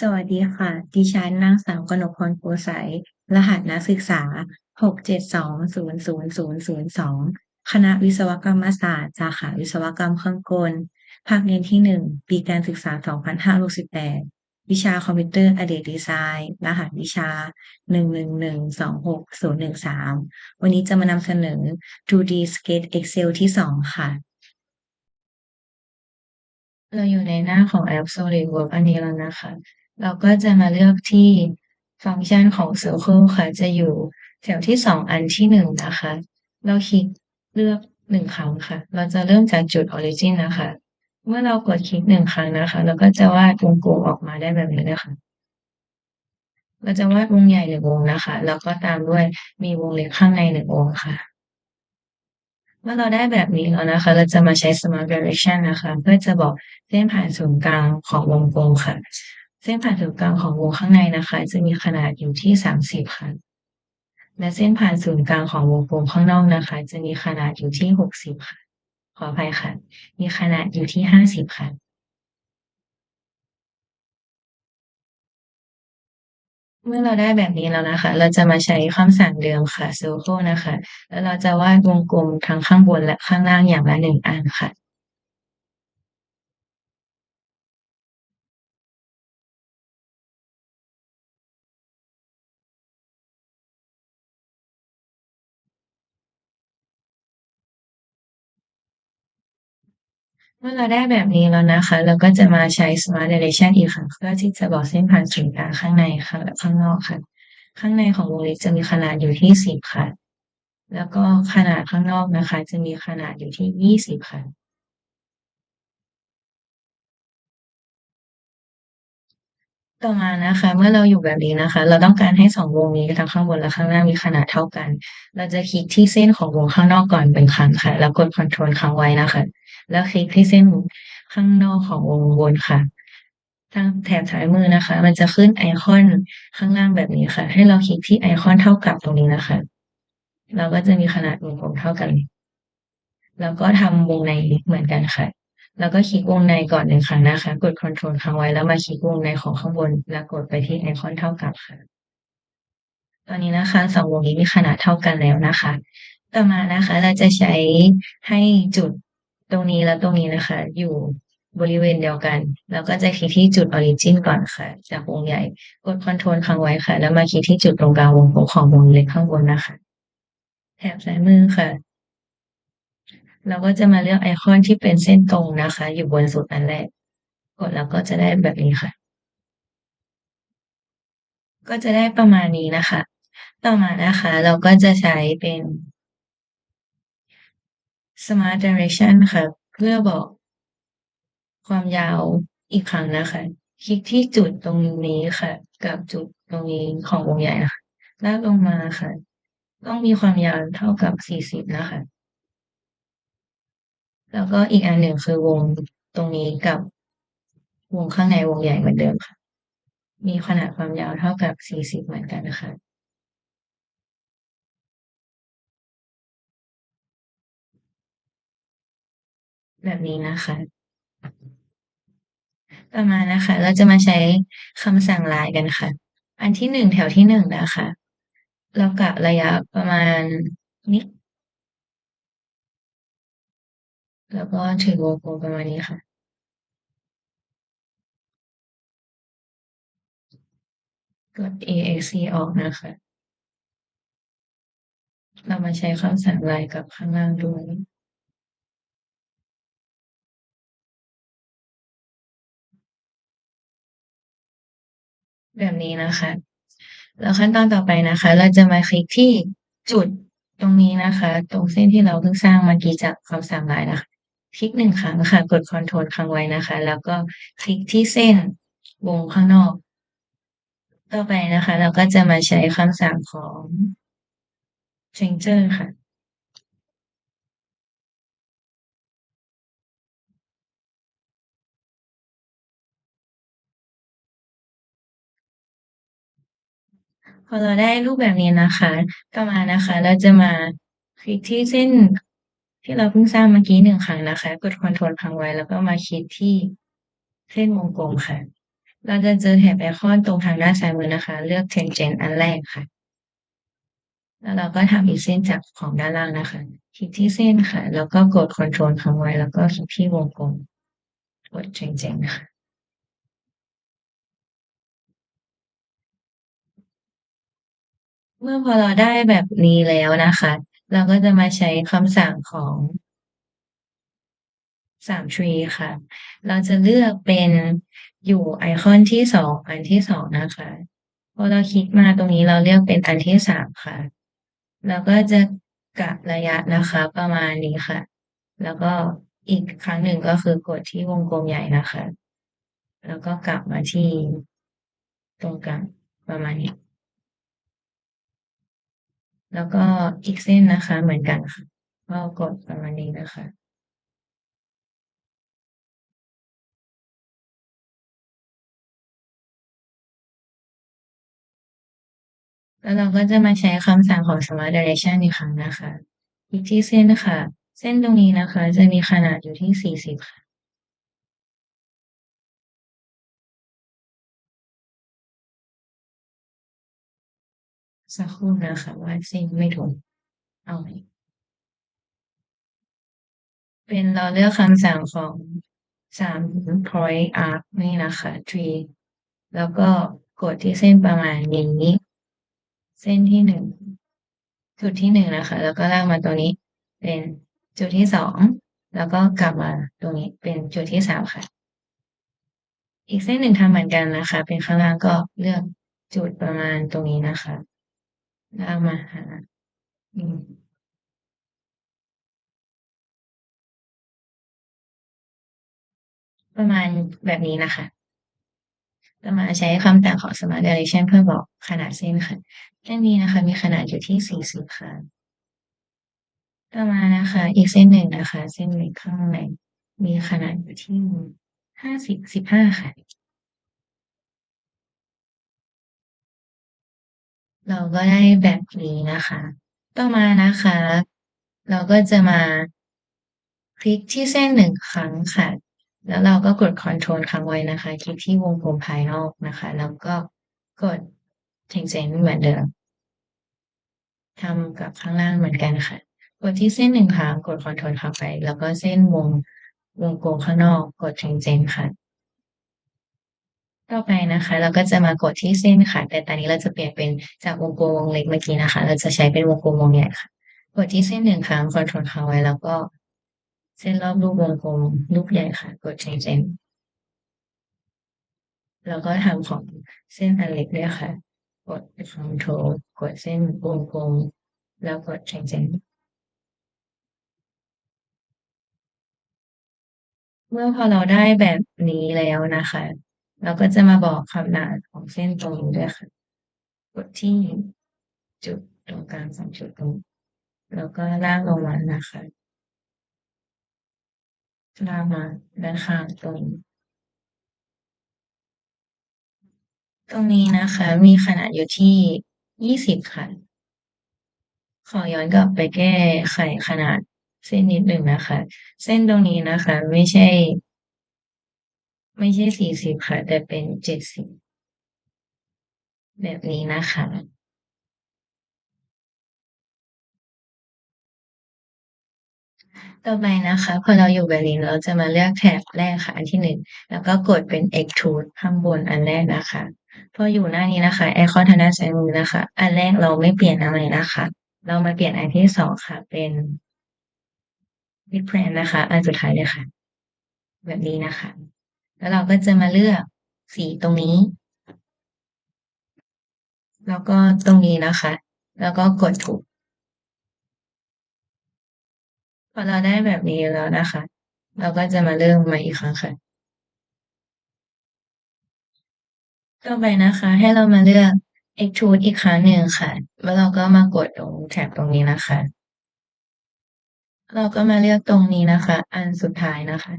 สวัสดีค่ะ ดิฉันนางสาวกนกพรโพไสยรหัสนักศึกษา 672000002 คณะวิศวกรรมศาสตร์สาขาวิศวกรรมเครื่องกล ภาคเรียนที่ 1 ปีการศึกษา 2568 วิชาคอมพิวเตอร์ Advanced Design รหัสวิชา 11126013 วันนี้จะมานำเสนอ 2D Sketch Excel ที่ 2 ค่ะเราอยู่ในหน้าของแอป SolidWorks อันนี้แล้วนะคะ เราก็จะมาเลือกที่ฟังก์ชันของ Circle ค่ะ จะอยู่แถวที่2อันที่1นะคะ เราคลิกเลือก1ครั้งค่ะ เราจะเริ่มจากจุด Origin นะคะ เมื่อเรากดคลิก1ครั้งนะคะ เราก็จะวาดวงกลมออกมาได้แบบนี้นะคะ เราจะวาดวงใหญ่1วงนะคะ แล้วก็ตามด้วยมีวงเล็กข้างใน1วงค่ะ เมื่อเราได้แบบนี้แล้วนะคะ เราจะมาใช้ Smart Direction นะคะ เพื่อจะบอกเส้นผ่านศูนย์กลางของวงกลมค่ะ เส้นผ่านศูนย์กลางของวงข้างในนะคะ จะมีขนาดอยู่ที่30ค่ะ และเส้นผ่านศูนย์กลางของวงกลมข้างนอกนะคะ จะมีขนาดอยู่ที่60ค่ะ ขออภัยค่ะ มีขนาดอยู่ที่50ค่ะเมื่อเราได้แบบนี้แล้วนะคะ เราจะมาใช้คำสั่งเดิมค่ะ Circle นะคะ แล้วเราจะวาดวงกลมทั้งข้างบนและข้างล่างอย่างละ1อันค่ะ เมื่อเราได้แบบนี้แล้วนะคะ เราก็จะมาใช้ Smart Direction อีกค่ะเพื่อที่จะบอกเส้นผ่านศูนย์กลางข้างในค่ะและข้างนอกค่ะ ข้างในของวงเล็บจะมีขนาดอยู่ที่10ค่ะ แล้วก็ขนาดข้างนอกนะคะ จะมีขนาดอยู่ที่20ค่ะต่อมานะคะ เมื่อเราอยู่แบบนี้นะคะ เราต้องการให้2วงนี้ทั้งข้างบนและข้างล่างมีขนาดเท่ากัน เราจะคลิกที่เส้นของวงข้างนอกก่อน1ครั้งค่ะ แล้วกด Control ค้างไว้นะคะ แล้วคลิกที่เส้นข้างนอกของวงบนค่ะทางแถบซ้ายมือนะคะ มันจะขึ้นไอคอนข้างล่างแบบนี้ค่ะ ให้เราคลิกที่ไอคอนเท่ากับตรงนี้นะคะ เราก็จะมีขนาดวงกลมเท่ากัน แล้วก็ทำวงในเหมือนกันค่ะ แล้วก็คลิกวงในก่อน1ครั้งนะคะ กด Ctrl ค้างไว้แล้วมาคลิกวงในของข้างบน แล้วกดไปที่ไอคอนเท่ากับค่ะ ตอนนี้นะคะ2วงนี้มีขนาดเท่ากันแล้วนะคะ ต่อมานะคะ เราจะใช้ให้จุด ตรงนี้และตรงนี้นะคะ อยู่บริเวณเดียวกันเราก็จะคลิกที่จุด Origin ก่อนค่ะ จากวงใหญ่กด Control ค้างไว้ค่ะ แล้วมาคลิกที่จุดตรงกลางวงกลมของวงเล็กข้างบนนะคะแถบซ้ายมือค่ะเราก็จะมาเลือกไอคอนที่เป็นเส้นตรงนะคะ อยู่บนสุดอันแรก กดแล้วก็จะได้แบบนี้ค่ะ ก็จะได้ประมาณนี้นะคะ ต่อมานะคะ เราก็จะใช้เป็น Smart Direction ค่ะ เพื่อบอกความยาวอีกครั้งนะคะ คลิกที่จุดตรงนี้ค่ะ กับจุดตรงนี้ของวงใหญ่ค่ะลากลงมาค่ะ ต้องมีความยาวเท่ากับ 40 นะคะ แล้วก็อีกอันหนึ่งคือวงตรงนี้กับวงข้างในวงใหญ่เหมือนเดิมค่ะ มีขนาดความยาวเท่ากับ 40 เหมือนกันนะคะ แบบนี้นะคะ ต่อมานะคะ เราจะมาใช้คำสั่ง Line กันค่ะ อันที่1แถวที่1นะคะ เรากะระยะประมาณนี้แล้วก็ถึงวงกลมประมาณนี้ค่ะ กด EXE ออกนะคะ เรามาใช้คำสั่ง Line กับข้างล่างด้วย แบบนี้นะคะ แล้วขั้นตอนต่อไปนะคะ เราจะมาคลิกที่จุดตรงนี้นะคะ ตรงเส้นที่เราเพิ่งสร้างเมื่อกี้จากคำสั่ง Line นะคะ คลิก1ครั้งค่ะ กด Control ค้างไว้นะคะ แล้วก็คลิกที่เส้นวงข้างนอก ต่อไปนะคะ เราก็จะมาใช้คำสั่งของ Changer ค่ะ พอเราได้รูปแบบนี้นะคะต่อมานะคะ เราจะมาคลิกที่เส้นที่เราเพิ่งสร้างเมื่อกี้1ครั้งนะคะ กด Control ค้างไว้ แล้วก็มาคลิกที่เส้นวงกลมค่ะ เราจะเจอแถบไอคอนตรงทางด้านซ้ายมือนะคะ เลือก Tangent อันแรกค่ะ แล้วเราก็ทำอีกเส้นจากของด้านล่างนะคะ คลิกที่เส้นค่ะ แล้วก็กด Ctrl ค้างไว้ แล้วก็คลิกที่วงกลม กด Tangent ค่ะ เมื่อพอเราได้แบบนี้แล้วนะคะ เราก็จะมาใช้คำสั่งของ3 tree ค่ะ เราจะเลือกเป็นอยู่ไอคอนที่2อันที่2นะคะพอเราคลิกมาตรงนี้เราเลือกเป็นอันที่3ค่ะเราก็จะกะระยะนะคะ ประมาณนี้ค่ะ แล้วก็อีกครั้งหนึ่งก็คือกดที่วงกลมใหญ่นะคะ แล้วก็กลับมาที่ตรงกลางประมาณนี้ แล้วก็อีกเส้นนะคะ เหมือนกันค่ะก็กดประมาณนี้นะคะแล้วเราก็จะมาใช้คำสั่งของ Smart Direction อีกครั้งนะคะคลิกที่เส้นค่ะ เส้นตรงนี้นะคะ จะมีขนาดอยู่ที่ 40 ค่ะ สักครู่นะคะว่าดเส้นไม่ถูก เอาใหมเป็นเราเลือกคำสั่งของ3 Point Arc นี่นะคะ Tree แล้วก็กดที่เส้นประมาณนี้ เส้นที่1จุดที่1นะคะ แล้วก็ลากมาตรงนี้ เป็นจุดที่2แล้วก็กลับมาตรงนี้ เป็นจุดที่3ค่ะ อีกเส้นหนึ่งทำเหมือนกันนะคะ เป็นข้างล่างก็เลือกจุดประมาณตรงนี้นะคะ ลามาหา อืม ประมาณแบบนี้นะคะจะมาใช้คำสั่งของ Smart Direction เพื่อบอกขนาดเส้นค่ะ เส้นนี้นะคะ มีขนาดอยู่ที่ 40 ค่ะ ต่อมานะคะ อีกเส้นหนึ่งนะคะ เส้นเล็กข้างในมีขนาดอยู่ที่ 50 15 ค่ะ เราก็ได้แบบนี้นะคะ ต่อมานะคะ เราก็จะมาคลิกที่เส้น1ครั้งค่ะ แล้วเราก็กด Ctrl ค้างไว้นะคะ คลิกที่วงกลมภายนอกนะคะ แล้วก็กด Tangent เหมือนเดิมทำกับข้างล่างเหมือนกันค่ะ กดที่เส้น1ครั้งกด Ctrl ค้างไว้แล้วก็เส้นวงวงกลมข้างนอก กด Tangent ค่ะ ต่อไปนะคะ เราก็จะมากดที่เส้นค่ะ แต่ตอนนี้เราจะเปลี่ยนเป็นจากวงกลมวงเล็กเมื่อกี้นะคะ เราจะใช้เป็นวงกลมวงใหญ่ค่ะ กดที่เส้น1ครั้ง Ctrl ค้างไว้แล้วก็ เส้นรอบรูปวงกลมรูปใหญ่ค่ะ กด Tangent แล้วก็ทำของเส้นอันเล็กด้วยค่ะ กด Ctrl กดเส้นวงกลมแล้วกด Tangent เมื่อพอเราได้แบบนี้แล้วนะคะ เราก็จะมาบอกขนาดของเส้นตรงนี้ด้วยค่ะ กดที่จุดตรงกลาง2จุดตรงแล้วก็ลากลงมานะคะ ลากมาด้านข้างตรง ตรงนี้นะคะ มีขนาดอยู่ที่20ค่ะ ขอย้อนกลับไปแก้ไขขนาดเส้นนิดหนึ่งนะคะ เส้นตรงนี้นะคะ ไม่ใช่ ไม่ใช่40ค่ะ แต่เป็น70แบบนี้นะคะ ต่อไปนะคะ พอเราอยู่แบบนี้เราจะมาเลือกแถบแรกค่ะ อันที่1แล้วก็กดเป็น Extrude ข้างบนอันแรกนะคะ พออยู่หน้านี้นะคะไอคอนทางด้านซ้ายมือนะคะ อันแรกเราไม่เปลี่ยนอะไรนะคะ เรามาเปลี่ยนอันที่2ค่ะ เป็น Mid p l a n นะคะ อันสุดท้ายเลยค่ะ แบบนี้นะคะ แล้วเราก็จะมาเลือกสีตรงนี้ แล้วก็ตรงนี้นะคะ แล้วก็กดถูก พอเราได้แบบนี้แล้วนะคะ เราก็จะมาเริ่มใหม่อีกครั้งค่ะ ต่อไปนะคะ ให้เรามาเลือก Extrude อีกครั้งหนึ่งค่ะ แล้วเราก็มากดตรงแถบตรงนี้นะคะ เราก็มาเลือกตรงนี้นะคะ อันสุดท้ายนะคะ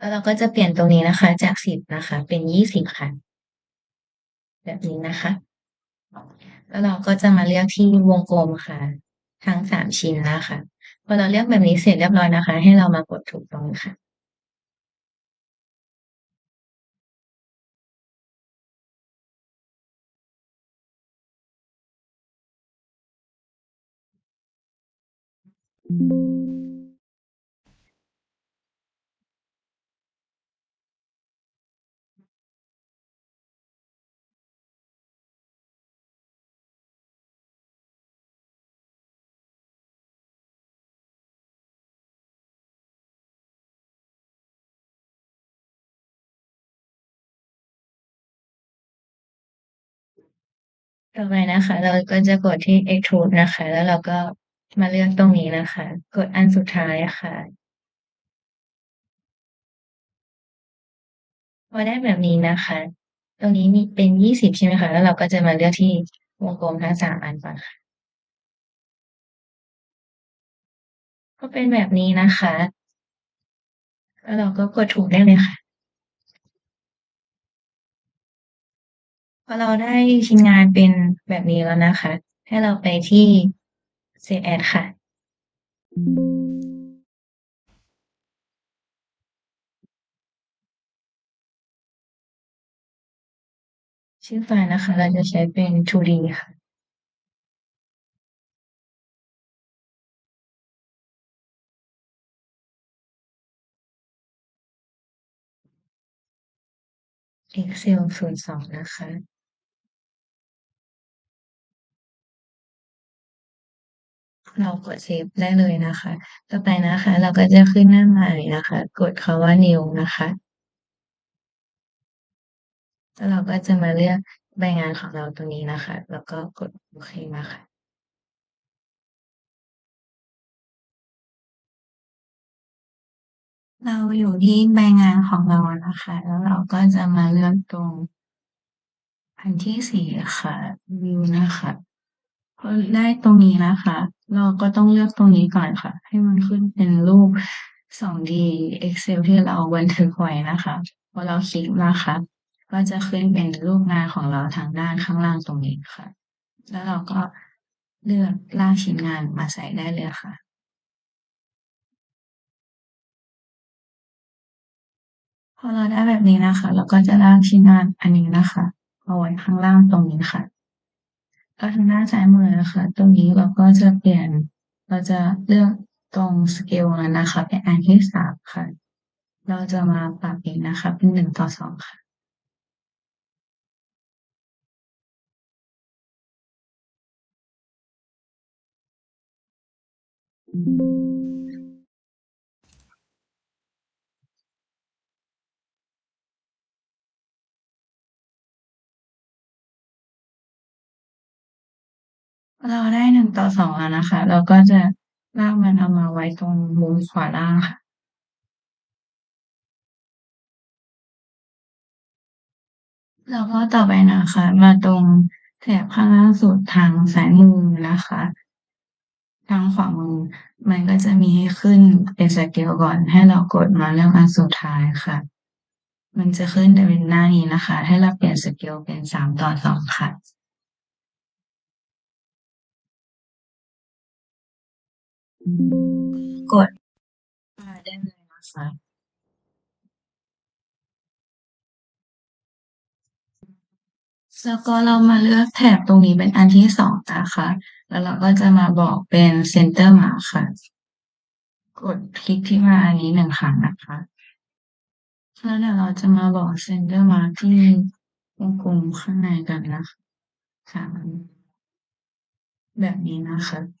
แล้วเราก็จะเปลี่ยนตรงนี้นะคะ จากสิบนะคะ เป็นยี่สิบค่ะ แบบนี้นะคะ แล้วเราก็จะมาเลือกที่วงกลมค่ะ ทั้งสามชิ้นนะคะพอเราเลือกแบบนี้เสร็จเรียบร้อยนะคะ ให้เรามากดถูกตรงค่ะ Thank you. ต่อไปนะคะ เราก็จะกดที่ Extrude นะคะ แล้วเราก็มาเลือกตรงนี้นะคะ กดอันสุดท้ายค่ะ พอได้แบบนี้นะคะ ตรงนี้มีเป็นยี่สิบใช่ไหมคะ แล้วเราก็จะมาเลือกที่วงกลมทั้งสามอันก่อนค่ะ ก็เป็นแบบนี้นะคะ แล้วเราก็กดถูกได้เลยค่ะ พอเราได้ชิ้นงานเป็นแบบนี้แล้วนะคะ ให้เราไปที่ Save As ค่ะ ชื่อไฟล์นะคะ เราจะใช้เป็น 2D ค่ะ Excel ศูนย์สองนะคะ เรากดเซฟได้เลยนะคะ ต่อไปนะคะ เราก็จะขึ้นหน้าใหม่นะคะ กดคำว่า New นะคะแล้วเราก็จะมาเลือกใบงานของเราตรงนี้นะคะ แล้วก็กดโอเคมาค่ะเราอยู่ที่ใบงานของเรานะคะ แล้วเราก็จะมาเลือกตรงอันที่สี่ค่ะ View นะคะ พอได้ตรงนี้นะคะ เราก็ต้องเลือกตรงนี้ก่อนค่ะ ให้มันขึ้นเป็นรูป 2D Excel ที่เราบันทึกไว้นะคะพอเราคลิกนะคะก็จะขึ้นเป็นรูปงานของเราทางด้านข้างล่างตรงนี้ค่ะ แล้วเราก็เลือกล่าชิ้นงานมาใส่ได้เลยค่ะพอเราได้แบบนี้นะคะ เราก็จะล่าชิ้นงานอันนี้นะคะเอาไว้ข้างล่างตรงนี้ค่ะ ก็ทางด้านซ้ายมือนะคะ ตรงนี้เราก็จะเปลี่ยน เราจะเลือกตรงสเกลนั้นนะคะเป็นอันที่สามค่ะ เราจะมาปรับเองนะคะ เป็นหนึ่งต่อสองค่ะ เราได้หนึ่งต่อสองแล้วนะคะ เราก็จะลากมันเอามาไว้ตรงมุมขวาล่างค่ะ แล้วก็ต่อไปนะคะ มาตรงแถบข้างล่างสุดทางซ้ายมือนะคะ ทางขวามือ มันก็จะมีให้ขึ้นเป็นสเกลก่อน ให้เรากดมาเลือกอันสุดท้ายค่ะ มันจะขึ้นเป็นหน้านี้นะคะ ให้เราเปลี่ยนสเกลเป็นสามต่อสองค่ะ กดมาได้เลยนะคะแล้วก็เรามาเลือกแถบตรงนี้เป็นอันที่สองนะคะ แล้วเราก็จะมาบอกเป็น Center Mark ค่ะ กดคลิกที่มาอันนี้หนึ่งครั้งนะคะแล้วเดี๋ยวเราจะมาบอก Center Mark ที่วงกลมข้างในกันนะคะค่ะแบบนี้นะคะ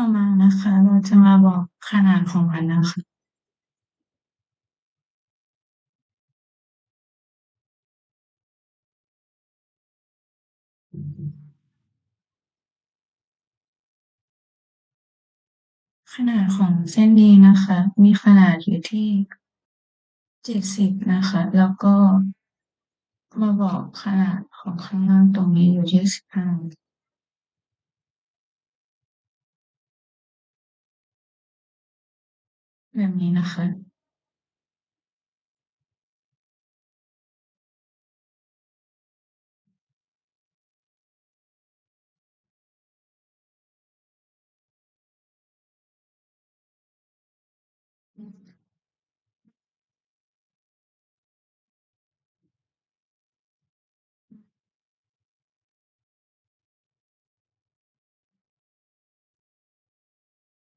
ต่อมานะคะ เราจะมาบอกขนาดของมันนะคะ ขนาดของเส้นนี้นะคะ มีขนาดอยู่ที่เจ็ดสิบนะคะ แล้วก็มาบอกขนาดของข้างล่างตรงนี้อยู่ที่สิบห้า Amém, na fé.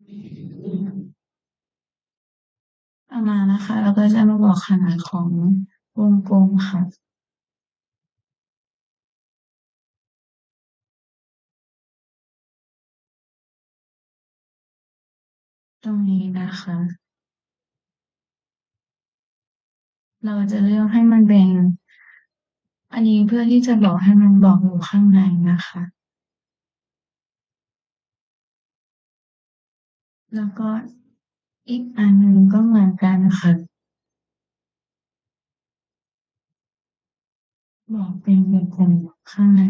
Amém. นะคะต่อมานะคะเราก็จะมาบอกขนาดของวงกลมค่ะตรงนี้นะคะ เราจะเลือกให้มันเป็น อันนี้เพื่อที่จะบอกให้มันบอกอยู่ข้างในนะคะ แล้วก็ อีกอันหนึ่งก็เหมือนกันค่ะบอกเป็นวงกลข้างใน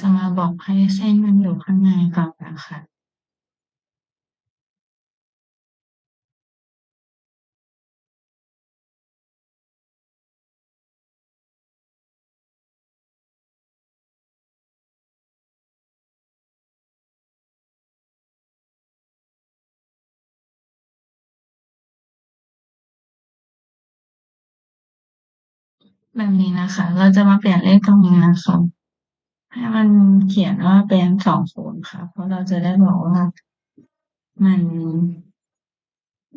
จะมาบอกให้เส้นมันอยู่ข้างในก่อนนะคะแบบนี้นะคะ เราจะมาเปลี่ยนเลขตรงนี้นะคะ ให้มันเขียนว่าเป็นสองศูนย์ค่ะ เพราะเราจะได้บอกว่ามัน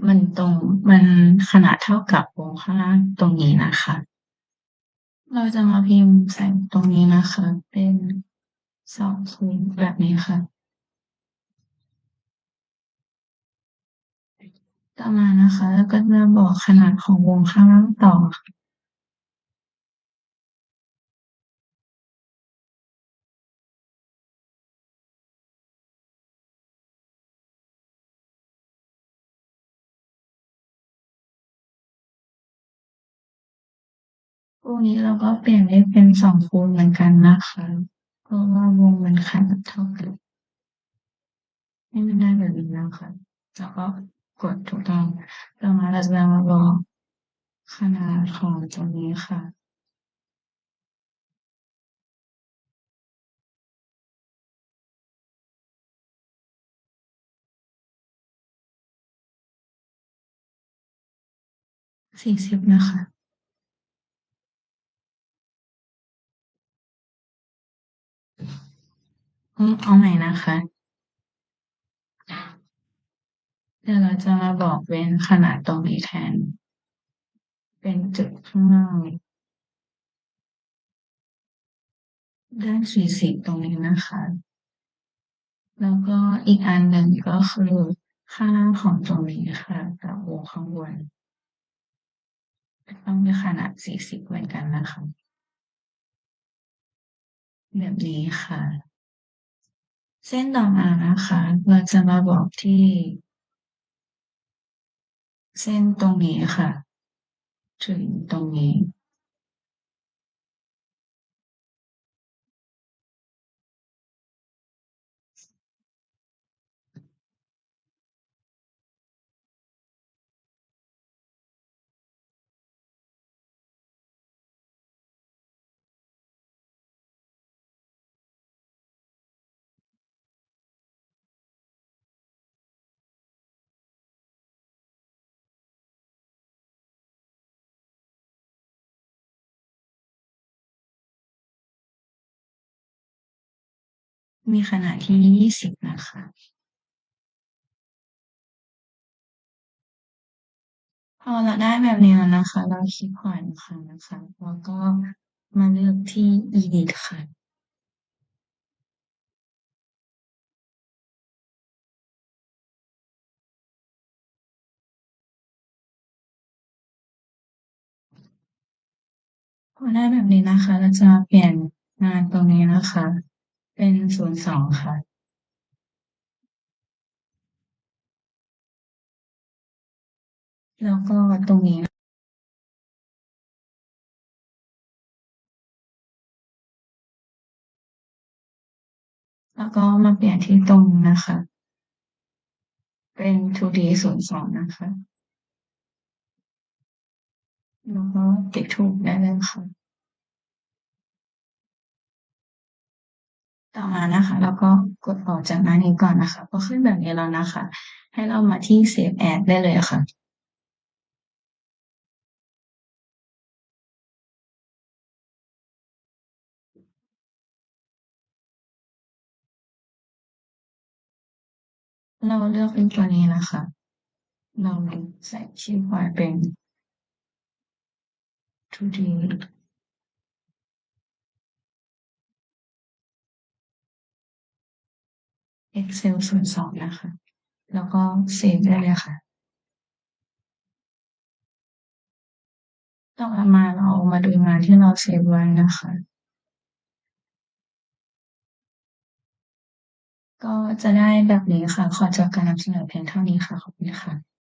มันตรงมันขนาดเท่ากับวงข้างล่างตรงนี้นะคะ เราจะมาพิมพ์ใส่ตรงนี้นะคะ เป็นสองศูนย์แบบนี้ค่ะต่อมานะคะ แล้วก็จะบอกขนาดของวงข้างล่างต่อค่ะ วกนี้เราก็เปลี่ยนเลขเป็นสองคูณเหมือนกันนะคะ เพราะว่าวงมันขนาดเท่ากันให้มันได้แบบนี้นะคะแล้วก็กดถูกต้องต่อมาเราจะมาบอกขนาดของตรงนี้ค่ะสี่สิบนะคะ อืม เอาใหม่นะคะ เดี๋ยวเราจะมาบอกเป็นขนาดตรงนี้แทน เป็นจุดข้างล่างได้สี่สิบตรงนี้นะคะ แล้วก็อีกอันหนึ่งก็คือข้างล่างของตรงนี้ค่ะ กับวงข้างบนต้องมีขนาดสี่สิบเหมือนกันนะคะ แบบนี้ค่ะ เส้นต่อมานะคะเราจะมาบอกที่ เส้นตรงนี้ค่ะ ถึงตรงนี้ มีขนาดที่ยี่สิบนะคะ พอเราได้แบบนี้แล้วนะคะ เราคลิกผ่อนค่ะนะคะ แล้วก็มาเลือกที่ edit ค่ะพอได้แบบนี้นะคะ เราจะเปลี่ยนงานตรงนี้นะคะ เป็นศูนย์สองค่ะแล้วก็ตรงนี้ แล้วก็มาเปลี่ยนที่ตรงนะคะ เป็น 2D ศูนย์สองนะคะ แล้วก็ติ๊กถูกได้เลยค่ะ ต่อมานะคะ เราก็กดออกจากหน้านี้ก่อนนะคะพอขึ้นแบบนี้แล้วนะคะ ให้เรามาที่ Save As ได้เลยค่ะเราเลือกเป็นตัวนี้นะคะ เราใส่ชื่อไฟล์เป็น 2D Excel ส่วนสองนะคะ แล้วก็เซฟได้เลยค่ะ ต่อมาเรามาดูงานที่เราเซฟไว้นะคะ ก็จะได้แบบนี้ค่ะ ขอจบการนำเสนอเพียงเท่านี้ค่ะ ขอบคุณค่ะ